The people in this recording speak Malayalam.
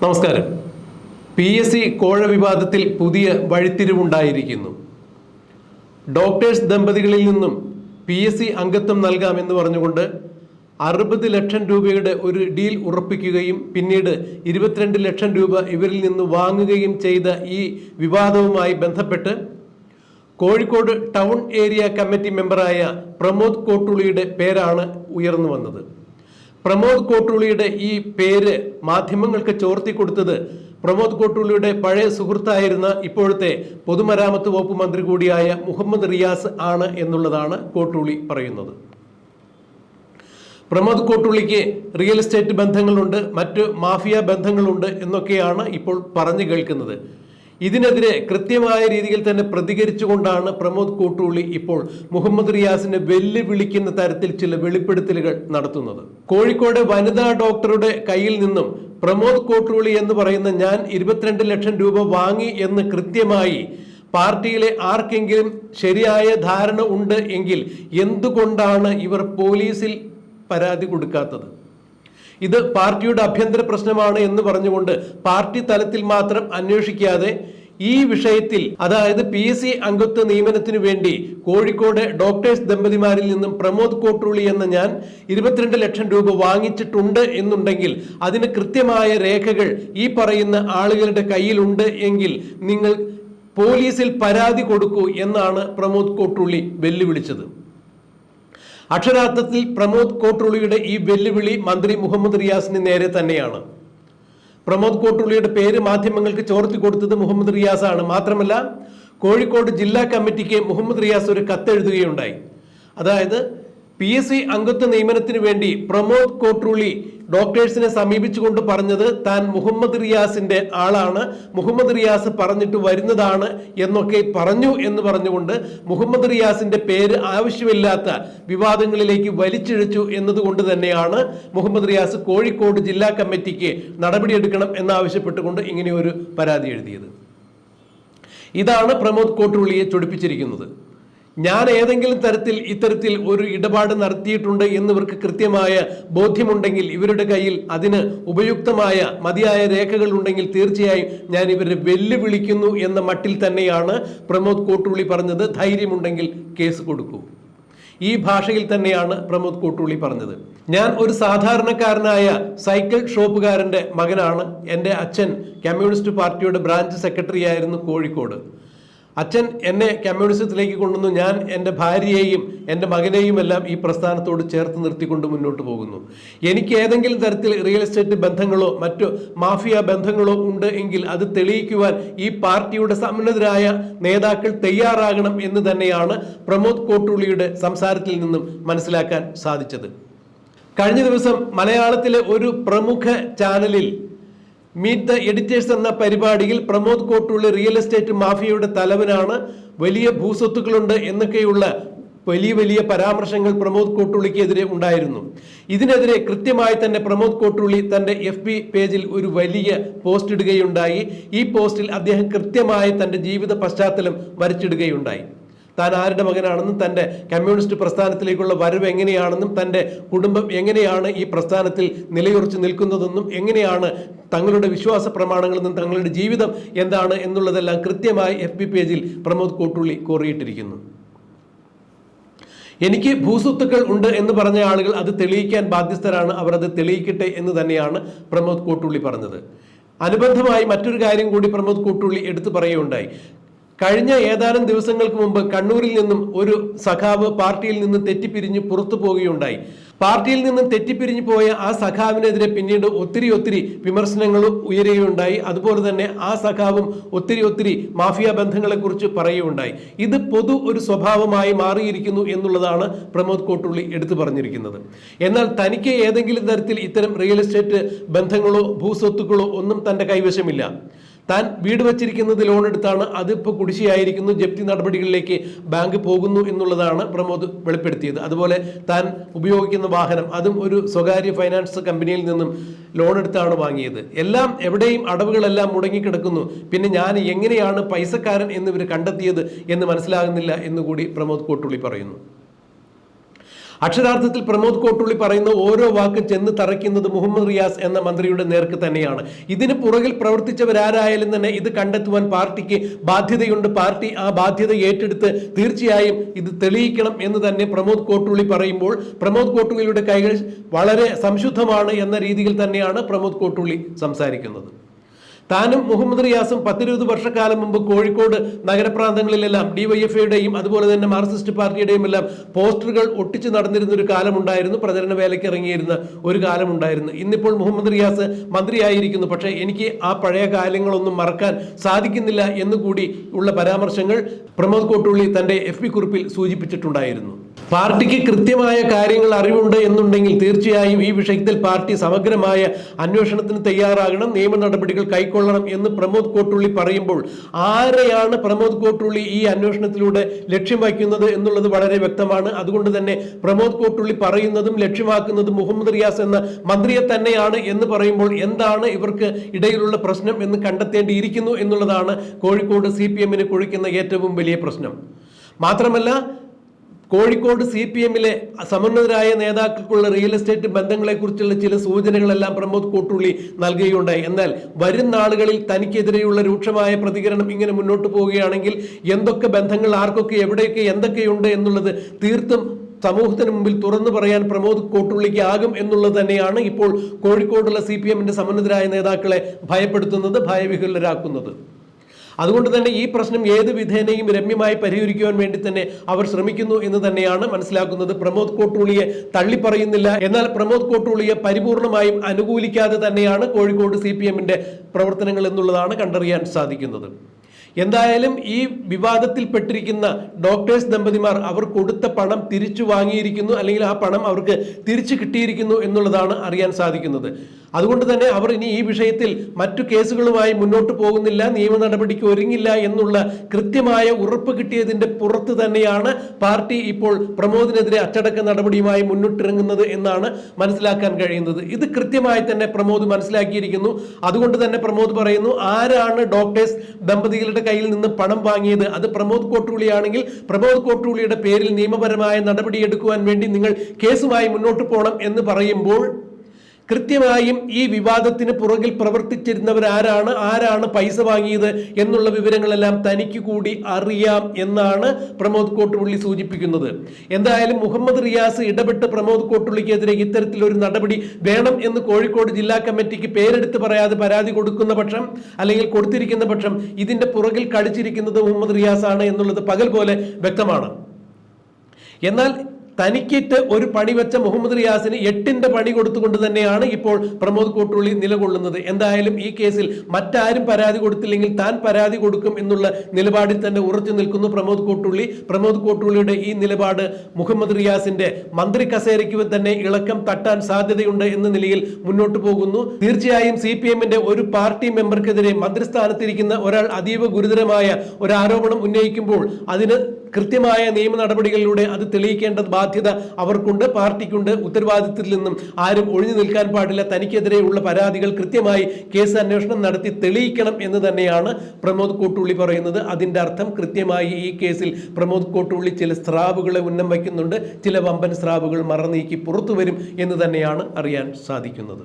നമസ്കാരം. പി എസ് സി കോഴ വിവാദത്തിൽ പുതിയ വഴിത്തിരിവുണ്ടായിരിക്കുന്നു. ഡോക്ടേഴ്സ് ദമ്പതികളിൽ നിന്നും പി എസ് സി അംഗത്വം നൽകാമെന്ന് പറഞ്ഞുകൊണ്ട് അറുപത് ലക്ഷം രൂപയുടെ ഒരു ഡീൽ ഉറപ്പിക്കുകയും പിന്നീട് ഇരുപത്തിരണ്ട് ലക്ഷം രൂപ ഇവരിൽ നിന്ന് വാങ്ങുകയും ചെയ്ത ഈ വിവാദവുമായി ബന്ധപ്പെട്ട് കോഴിക്കോട് ടൗൺ ഏരിയ കമ്മിറ്റി മെമ്പറായ പ്രമോദ് കോട്ടുളിയുടെ പേരാണ് ഉയർന്നു വന്നത്. പ്രമോദ് കോട്ടൂളിയുടെ ഈ പേര് മാധ്യമങ്ങൾക്ക് ചോർത്തി കൊടുത്തത് പ്രമോദ് കോട്ടൂളിയുടെ പഴയ സുഹൃത്തായിരുന്ന ഇപ്പോഴത്തെ പൊതുമരാമത്ത് വകുപ്പ് മന്ത്രി കൂടിയായ മുഹമ്മദ് റിയാസ് ആണ് എന്നുള്ളതാണ് കോട്ടൂളി പറയുന്നത്. പ്രമോദ് കോട്ടൂളിക്ക് റിയൽ എസ്റ്റേറ്റ് ബന്ധങ്ങളുണ്ട് മറ്റ് മാഫിയ ബന്ധങ്ങളുണ്ട് എന്നൊക്കെയാണ് ഇപ്പോൾ പറഞ്ഞു കേൾക്കുന്നത്. ഇതിനെതിരെ കൃത്യമായ രീതിയിൽ തന്നെ പ്രതികരിച്ചുകൊണ്ടാണ് പ്രമോദ് കൂട്ടുള്ളി ഇപ്പോൾ മുഹമ്മദ് റിയാസിനെ വെല്ലുവിളിക്കുന്ന തരത്തിൽ ചില വെളിപ്പെടുത്തലുകൾ നടത്തുന്നത്. കോഴിക്കോട് വനിതാ ഡോക്ടറുടെ കയ്യിൽ നിന്നും പ്രമോദ് കോട്ടുള്ളി എന്ന് പറയുന്ന ഞാൻ ഇരുപത്തിരണ്ട് ലക്ഷം രൂപ വാങ്ങി എന്ന് കൃത്യമായി പാർട്ടിയിലെ ആർക്കെങ്കിലും ശരിയായ ധാരണ ഉണ്ട് എങ്കിൽ എന്തുകൊണ്ടാണ് ഇവർ പോലീസിൽ പരാതി കൊടുക്കാത്തത്? ഇത് പാർട്ടിയുടെ അഭ്യന്തര പ്രശ്നമാണ് എന്ന് പറഞ്ഞുകൊണ്ട് പാർട്ടി തലത്തിൽ മാത്രം അന്വേഷിക്കാതെ ഈ വിഷയത്തിൽ അതായത് പി എസ് സി അംഗത്വ നിയമനത്തിനു വേണ്ടി കോഴിക്കോട് ഡോക്ടേഴ്സ് ദമ്പതിമാരിൽ നിന്നും പ്രമോദ് കോട്ടുള്ളി എന്ന ഞാൻ ഇരുപത്തിരണ്ട് ലക്ഷം രൂപ വാങ്ങിച്ചിട്ടുണ്ട് എന്നുണ്ടെങ്കിൽ അതിന് കൃത്യമായ രേഖകൾ ഈ പറയുന്ന ആളുകളുടെ കയ്യിലുണ്ട് എങ്കിൽ നിങ്ങൾ പോലീസിൽ പരാതി കൊടുക്കൂ എന്നാണ് പ്രമോദ് കോട്ടുള്ളി വെല്ലുവിളിച്ചത്. അക്ഷരാർത്ഥത്തിൽ പ്രമോദ് കോട്ടുള്ളിയുടെ ഈ വെല്ലുവിളി മന്ത്രി മുഹമ്മദ് റിയാസിന് നേരെ തന്നെയാണ്. പ്രമോദ് കോട്ടുള്ളിയുടെ പേര് മാധ്യമങ്ങൾക്ക് ചോർത്തി കൊടുത്തത് മുഹമ്മദ് റിയാസാണ്. മാത്രമല്ല കോഴിക്കോട് ജില്ലാ കമ്മിറ്റിക്ക് മുഹമ്മദ് റിയാസ് ഒരു കത്തെഴുതുകയുണ്ടായി. അതായത് പി എസ് സി അംഗത്വ നിയമനത്തിന് വേണ്ടി പ്രമോദ് കോട്ടുള്ളി ഡോക്ടേഴ്സിനെ സമീപിച്ചുകൊണ്ട് പറഞ്ഞത് താൻ മുഹമ്മദ് റിയാസിന്റെ ആളാണ് മുഹമ്മദ് റിയാസ് പറഞ്ഞിട്ട് വരുന്നതാണ് എന്നൊക്കെ പറഞ്ഞു എന്ന് പറഞ്ഞുകൊണ്ട് മുഹമ്മദ് റിയാസിന്റെ പേര് ആവശ്യമില്ലാത്ത വിവാദങ്ങളിലേക്ക് വലിച്ചിഴച്ചു എന്നതുകൊണ്ട് തന്നെയാണ് മുഹമ്മദ് റിയാസ് കോഴിക്കോട് ജില്ലാ കമ്മിറ്റിക്ക് നടപടിയെടുക്കണം എന്നാവശ്യപ്പെട്ടുകൊണ്ട് ഇങ്ങനെ ഒരു പരാതി എഴുതിയത്. ഇതാണ് പ്രമോദ് കോട്ടുള്ളിയെ ചൊടിപ്പിച്ചിരിക്കുന്നത്. ഞാൻ ഏതെങ്കിലും തരത്തിൽ ഇത്തരത്തിൽ ഒരു ഇടപാട് നടത്തിയിട്ടുണ്ട് എന്നിവർക്ക് കൃത്യമായ ബോധ്യമുണ്ടെങ്കിൽ ഇവരുടെ കയ്യിൽ അതിന് ഉപയുക്തമായ മതിയായ രേഖകൾ ഉണ്ടെങ്കിൽ തീർച്ചയായും ഞാൻ ഇവരെ വെല്ലുവിളിക്കുന്നു എന്ന മട്ടിൽ തന്നെയാണ് പ്രമോദ് കോട്ടുള്ളി പറഞ്ഞത്. ധൈര്യമുണ്ടെങ്കിൽ കേസ് കൊടുക്കൂ. ഈ ഭാഷയിൽ തന്നെയാണ് പ്രമോദ് കോട്ടുള്ളി പറഞ്ഞത്. ഞാൻ ഒരു സാധാരണക്കാരനായ സൈക്കിൾ ഷോപ്പുകാരന്റെ മകനാണ്. എന്റെ അച്ഛൻ കമ്മ്യൂണിസ്റ്റ് പാർട്ടിയുടെ ബ്രാഞ്ച് സെക്രട്ടറി ആയിരുന്നു കോഴിക്കോട്. അച്ഛൻ എന്നെ കമ്മ്യൂണിസത്തിലേക്ക് കൊണ്ടുവന്നു. ഞാൻ എന്റെ ഭാര്യയെയും എന്റെ മകനെയും എല്ലാം ഈ പ്രസ്ഥാനത്തോട് ചേർത്ത് നിർത്തിക്കൊണ്ട് മുന്നോട്ട് പോകുന്നു. എനിക്ക് ഏതെങ്കിലും തരത്തിൽ റിയൽ എസ്റ്റേറ്റ് ബന്ധങ്ങളോ മറ്റു മാഫിയ ബന്ധങ്ങളോ ഉണ്ട് എങ്കിൽ അത് തെളിയിക്കുവാൻ ഈ പാർട്ടിയുടെ സമുന്നതരായ നേതാക്കൾ തയ്യാറാകണം എന്ന് തന്നെയാണ് പ്രമോദ് കോട്ടുള്ളിയുടെ സംസാരത്തിൽ നിന്നും മനസ്സിലാക്കാൻ സാധിച്ചത്. കഴിഞ്ഞ ദിവസം മലയാളത്തിലെ ഒരു പ്രമുഖ ചാനലിൽ മീറ്റ് ദ എഡിറ്റേഴ്സ് എന്ന പരിപാടിയിൽ പ്രമോദ് കോട്ടൂളി റിയൽ എസ്റ്റേറ്റ് മാഫിയയുടെ തലവനാണ്. വലിയ ഭൂസ്വത്തുക്കളുണ്ട് എന്നൊക്കെയുള്ള വലിയ വലിയ പരാമർശങ്ങൾ പ്രമോദ് കോട്ടുള്ളിക്കെതിരെ ഉണ്ടായിരുന്നു. ഇതിനെതിരെ കൃത്യമായി തന്നെ പ്രമോദ് കോട്ടുള്ളി തന്റെ എഫ് ബി പേജിൽ ഒരു വലിയ പോസ്റ്റ് ഇടുകയുണ്ടായി. ഈ പോസ്റ്റിൽ അദ്ദേഹം കൃത്യമായി തന്റെ ജീവിത പശ്ചാത്തലം വരച്ചിടുകയുണ്ടായി. താൻ ആരുടെ മകനാണെന്നും തന്റെ കമ്മ്യൂണിസ്റ്റ് പ്രസ്ഥാനത്തിലേക്കുള്ള വരവ് എങ്ങനെയാണെന്നും തന്റെ കുടുംബം എങ്ങനെയാണ് ഈ പ്രസ്ഥാനത്തിൽ നിലയുറച്ചു നിൽക്കുന്നതെന്നും എങ്ങനെയാണ് തങ്ങളുടെ വിശ്വാസ പ്രമാണങ്ങളിൽ നിന്നും തങ്ങളുടെ ജീവിതം എന്താണ് എന്നുള്ളതെല്ലാം കൃത്യമായി എഫ് ബി പേജിൽ പ്രമോദ് കോട്ടുള്ളി കോറിയിട്ടിരിക്കുന്നു. എനിക്ക് ഭൂസ്വത്തുക്കൾ ഉണ്ട് എന്ന് പറഞ്ഞ ആളുകൾ അത് തെളിയിക്കാൻ ബാധ്യസ്ഥരാണ് അവർ അത് തെളിയിക്കട്ടെ എന്ന് തന്നെയാണ് പ്രമോദ് കോട്ടുള്ളി പറഞ്ഞത്. അനുബന്ധമായി മറ്റൊരു കാര്യം കൂടി പ്രമോദ് കൂട്ടുള്ളി എടുത്തു പറയുകയുണ്ടായി. കഴിഞ്ഞ ഏതാനും ദിവസങ്ങൾക്ക് മുമ്പ് കണ്ണൂരിൽ നിന്നും ഒരു സഖാവ് പാർട്ടിയിൽ നിന്ന് തെറ്റിപ്പിരിഞ്ഞ് പുറത്തു പോവുകയുണ്ടായി. പാർട്ടിയിൽ നിന്നും തെറ്റിപ്പിരിഞ്ഞു പോയ ആ സഖാവിനെതിരെ പിന്നീട് ഒത്തിരി ഒത്തിരി വിമർശനങ്ങൾ ഉയരുകയുണ്ടായി. അതുപോലെ തന്നെ ആ സഖാവും ഒത്തിരി ഒത്തിരി മാഫിയ ബന്ധങ്ങളെക്കുറിച്ച് പറയുകയുണ്ടായി. ഇത് പൊതു ഒരു സ്വഭാവമായി മാറിയിരിക്കുന്നു എന്നുള്ളതാണ് പ്രമോദ് കോട്ടുള്ളി എടുത്തു പറഞ്ഞിരിക്കുന്നത്. എന്നാൽ തനിക്ക് ഏതെങ്കിലും തരത്തിൽ ഇത്തരം റിയൽ എസ്റ്റേറ്റ് ബന്ധങ്ങളോ ഭൂസ്വത്തുക്കളോ ഒന്നും തന്റെ കൈവശമില്ല. താൻ വീട് വച്ചിരിക്കുന്നത് ലോൺ എടുത്താണ്. അതിപ്പോൾ കുടിശ്ശിയായിരിക്കുന്നു. ജപ്തി നടപടികളിലേക്ക് ബാങ്ക് പോകുന്നു എന്നുള്ളതാണ് പ്രമോദ് വെളിപ്പെടുത്തിയത്. അതുപോലെ താൻ ഉപയോഗിക്കുന്ന വാഹനം അതും ഒരു സ്വകാര്യ ഫൈനാൻസ് കമ്പനിയിൽ നിന്നും ലോൺ എടുത്താണ് വാങ്ങിയത്. എല്ലാം എവിടെയും അടവുകളെല്ലാം മുടങ്ങിക്കിടക്കുന്നു. പിന്നെ ഞാൻ എങ്ങനെയാണ് പൈസക്കാരൻ എന്നിവർ കണ്ടെത്തിയത് എന്ന് മനസ്സിലാകുന്നില്ല എന്നുകൂടി പ്രമോദ് കോട്ടുള്ളി പറയുന്നു. അക്ഷരാർത്ഥത്തിൽ പ്രമോദ് കോട്ടുള്ളി പറയുന്ന ഓരോ വാക്ക് ചെന്ന് തറയ്ക്കുന്നത് മുഹമ്മദ് റിയാസ് എന്ന മന്ത്രിയുടെ നേർക്ക് തന്നെയാണ്. ഇതിന് പുറകിൽ പ്രവർത്തിച്ചവരാരായാലും തന്നെ ഇത് കണ്ടെത്തുവാൻ പാർട്ടിക്ക് ബാധ്യതയുണ്ട്. പാർട്ടി ആ ബാധ്യത ഏറ്റെടുത്ത് തീർച്ചയായും ഇത് തെളിയിക്കണം എന്ന് തന്നെ പ്രമോദ് കോട്ടുള്ളി പറയുമ്പോൾ പ്രമോദ് കോട്ടുള്ളിയുടെ കൈകൾ വളരെ സംശുദ്ധമാണ് എന്ന രീതിയിൽ തന്നെയാണ് പ്രമോദ് കോട്ടുള്ളി സംസാരിക്കുന്നത്. താനും മുഹമ്മദ് റിയാസും പത്തിരുപത് വർഷക്കാലം മുമ്പ് കോഴിക്കോട് നഗരപ്രാന്തങ്ങളിലെല്ലാം ഡിവൈഎഫ്ഐയുടെയും അതുപോലെ തന്നെ മാർക്സിസ്റ്റ് പാർട്ടിയുടെയും എല്ലാം പോസ്റ്ററുകൾ ഒട്ടിച്ചു നടന്നിരുന്ന ഒരു കാലമുണ്ടായിരുന്നു. പ്രചരണ വേലയ്ക്ക് ഇറങ്ങിയിരുന്ന ഒരു കാലമുണ്ടായിരുന്നു. ഇന്നിപ്പോൾ മുഹമ്മദ് റിയാസ് മന്ത്രിയായിരിക്കുന്നു. പക്ഷേ എനിക്ക് ആ പഴയ കാലങ്ങളൊന്നും മറക്കാൻ സാധിക്കുന്നില്ല എന്നുകൂടി ഉള്ള പരാമർശങ്ങൾ പ്രമോദ് കോട്ടുള്ളി തന്റെ എഫ് കുറിപ്പിൽ സൂചിപ്പിച്ചിട്ടുണ്ടായിരുന്നു. പാർട്ടിക്ക് കൃത്യമായ കാര്യങ്ങൾ അറിവുണ്ട് എന്നുണ്ടെങ്കിൽ തീർച്ചയായും ഈ വിഷയത്തിൽ പാർട്ടി സമഗ്രമായ അന്വേഷണത്തിന് തയ്യാറാകണം നിയമ നടപടികൾ കൈക്കൊള്ളണം എന്ന് പ്രമോദ് കോട്ടുള്ളി പറയുമ്പോൾ ആരെയാണ് പ്രമോദ് കോട്ടുള്ളി ഈ അന്വേഷണത്തിലൂടെ ലക്ഷ്യം വയ്ക്കുന്നത് എന്നുള്ളത് വളരെ വ്യക്തമാണ്. അതുകൊണ്ട് തന്നെ പ്രമോദ് കോട്ടുള്ളി പറയുന്നതും ലക്ഷ്യമാക്കുന്നതും മുഹമ്മദ് റിയാസ് എന്ന മന്ത്രിയെ തന്നെയാണ് എന്ന് പറയുമ്പോൾ എന്താണ് ഇവർക്ക് ഇടയിലുള്ള പ്രശ്നം എന്ന് കണ്ടെത്തേണ്ടിയിരിക്കുന്നു എന്നുള്ളതാണ് കോഴിക്കോട് സി പി എമ്മിന് കുഴിക്കുന്ന ഏറ്റവും വലിയ പ്രശ്നം. മാത്രമല്ല കോഴിക്കോട് സി പി എമ്മിലെ സമുന്നതരായ നേതാക്കൾക്കുള്ള റിയൽ എസ്റ്റേറ്റ് ബന്ധങ്ങളെക്കുറിച്ചുള്ള ചില സൂചനകളെല്ലാം പ്രമോദ് കോട്ടുള്ളി നൽകുകയുണ്ടായി. എന്നാൽ വരും നാളുകളിൽ തനിക്കെതിരെയുള്ള രൂക്ഷമായ പ്രതികരണം ഇങ്ങനെ മുന്നോട്ട് പോവുകയാണെങ്കിൽ എന്തൊക്കെ ബന്ധങ്ങൾ ആർക്കൊക്കെ എവിടെയൊക്കെ എന്തൊക്കെയുണ്ട് എന്നുള്ളത് തീർത്തും സമൂഹത്തിന് മുമ്പിൽ തുറന്നു പറയാൻ പ്രമോദ് കോട്ടുള്ളിക്ക് ആകും എന്നുള്ളത് തന്നെയാണ് ഇപ്പോൾ കോഴിക്കോടുള്ള സി പി എമ്മിന്റെ സമുന്നതരായ നേതാക്കളെ ഭയപ്പെടുത്തുന്നത് ഭയവിഹുലരാക്കുന്നത്. അതുകൊണ്ട് തന്നെ ഈ പ്രശ്നം ഏത് വിധേനയും രമ്യമായി പരിഹരിക്കുവാൻ വേണ്ടി തന്നെ അവർ ശ്രമിക്കുന്നു എന്ന് തന്നെയാണ് മനസ്സിലാക്കുന്നത്. പ്രമോദ് കോട്ടൂളിയെ തള്ളിപ്പറയുന്നില്ല. എന്നാൽ പ്രമോദ് കോട്ടൂളിയെ പരിപൂർണമായും അനുകൂലിക്കാതെ തന്നെയാണ് കോഴിക്കോട് സി പ്രവർത്തനങ്ങൾ എന്നുള്ളതാണ് കണ്ടറിയാൻ സാധിക്കുന്നത്. എന്തായാലും ഈ വിവാദത്തിൽപ്പെട്ടിരിക്കുന്ന ഡോക്ടേഴ്സ് ദമ്പതിമാർ അവർ കൊടുത്ത പണം തിരിച്ചു വാങ്ങിയിരിക്കുന്നു അല്ലെങ്കിൽ ആ പണം അവർക്ക് തിരിച്ചു കിട്ടിയിരിക്കുന്നു എന്നുള്ളതാണ് അറിയാൻ സാധിക്കുന്നത്. അതുകൊണ്ട് തന്നെ അവർ ഇനി ഈ വിഷയത്തിൽ മറ്റു കേസുകളുമായി മുന്നോട്ട് പോകുന്നില്ല നിയമ നടപടിക്ക് ഒരുങ്ങില്ല എന്നുള്ള കൃത്യമായ ഉറപ്പ് കിട്ടിയതിന്റെ പുറത്ത് തന്നെയാണ് പാർട്ടി ഇപ്പോൾ പ്രമോദിനെതിരെ അച്ചടക്ക നടപടിയുമായി മുന്നിട്ടിറങ്ങുന്നത് എന്നാണ് മനസ്സിലാക്കാൻ കഴിയുന്നത്. ഇത് കൃത്യമായി തന്നെ പ്രമോദ് മനസ്സിലാക്കിയിരിക്കുന്നു. അതുകൊണ്ട് തന്നെ പ്രമോദ് പറയുന്നു ആരാണ് ഡോക്ടേഴ്സ് ദമ്പതികളുടെ കയ്യിൽ നിന്ന് പണം വാങ്ങിയത്. അത് പ്രമോദ് കോട്ടൂളിയാണെങ്കിൽ പ്രമോദ് കോട്ടൂളിയുടെ പേരിൽ നിയമപരമായ നടപടിയെടുക്കുവാൻ വേണ്ടി നിങ്ങൾ കേസുമായി മുന്നോട്ട് പോകണം എന്ന് പറയുമ്പോൾ കൃത്യമായും ഈ വിവാദത്തിന് പുറകിൽ പ്രവർത്തിച്ചിരുന്നവർ ആരാണ് ആരാണ് പൈസ വാങ്ങിയത് എന്നുള്ള വിവരങ്ങളെല്ലാം തനിക്ക് കൂടി അറിയാം എന്നാണ് പ്രമോദ് കോട്ടുപുള്ളി സൂചിപ്പിക്കുന്നത്. എന്തായാലും മുഹമ്മദ് റിയാസ് ഇടപെട്ട് പ്രമോദ് കോട്ടുള്ളിക്കെതിരെ ഇത്തരത്തിലൊരു നടപടി വേണം എന്ന് കോഴിക്കോട് ജില്ലാ കമ്മിറ്റിക്ക് പേരെടുത്ത് പറയാതെ പരാതി കൊടുക്കുന്ന പക്ഷം അല്ലെങ്കിൽ കൊടുത്തിരിക്കുന്ന പക്ഷം ഇതിന്റെ പുറകിൽ കടിച്ചിരിക്കുന്നത് മുഹമ്മദ് റിയാസ് ആണ് എന്നുള്ളത് പകൽ പോലെ വ്യക്തമാണ്. എന്നാൽ തനിക്കിട്ട് ഒരു പണി വെച്ച മുഹമ്മദ് റിയാസിന് എട്ടിന്റെ പണി കൊടുത്തുകൊണ്ട് തന്നെയാണ് ഇപ്പോൾ പ്രമോദ് കോട്ടുള്ളി നിലകൊള്ളുന്നത്. എന്തായാലും ഈ കേസിൽ മറ്റാരും പരാതി കൊടുത്തില്ലെങ്കിൽ താൻ പരാതി കൊടുക്കും എന്നുള്ള നിലപാടിൽ തന്നെ ഉറച്ചു നിൽക്കുന്നു പ്രമോദ് കോട്ടുള്ളി. പ്രമോദ് കോട്ടുള്ളിയുടെ ഈ നിലപാട് മുഹമ്മദ് റിയാസിന്റെ മന്ത്രി കസേരയ്ക്ക് തന്നെ ഇളക്കം തട്ടാൻ സാധ്യതയുണ്ട് എന്ന നിലയിൽ മുന്നോട്ട് പോകുന്നു. തീർച്ചയായും സി പി എമ്മിന്റെ ഒരു പാർട്ടി മെമ്പർക്കെതിരെ മന്ത്രിസ്ഥാനത്തിരിക്കുന്ന ഒരാൾ അതീവ ഗുരുതരമായ ഒരു ആരോപണം ഉന്നയിക്കുമ്പോൾ അതിന് കൃത്യമായ നിയമ നടപടികളിലൂടെ അത് തെളിയിക്കേണ്ട ബാധ്യത അവർക്കുണ്ട് പാർട്ടിക്കുണ്ട്. ഉത്തരവാദിത്തത്തിൽ നിന്നും ആരും ഒഴിഞ്ഞു നിൽക്കാൻ പാടില്ല. തനിക്കെതിരെയുള്ള പരാതികൾ കൃത്യമായി കേസ് അന്വേഷണം നടത്തി തെളിയിക്കണം എന്ന് തന്നെയാണ് പ്രമോദ് കോട്ടുള്ളി പറയുന്നത്. അതിന്റെ അർത്ഥം കൃത്യമായി ഈ കേസിൽ പ്രമോദ് കോട്ടുള്ളി ചില സ്രാവുകളെ ഉന്നം വയ്ക്കുന്നുണ്ട്. ചില വമ്പൻ സ്രാവുകൾ മറനീക്കി പുറത്തു വരും എന്ന് തന്നെയാണ് അറിയാൻ സാധിക്കുന്നത്.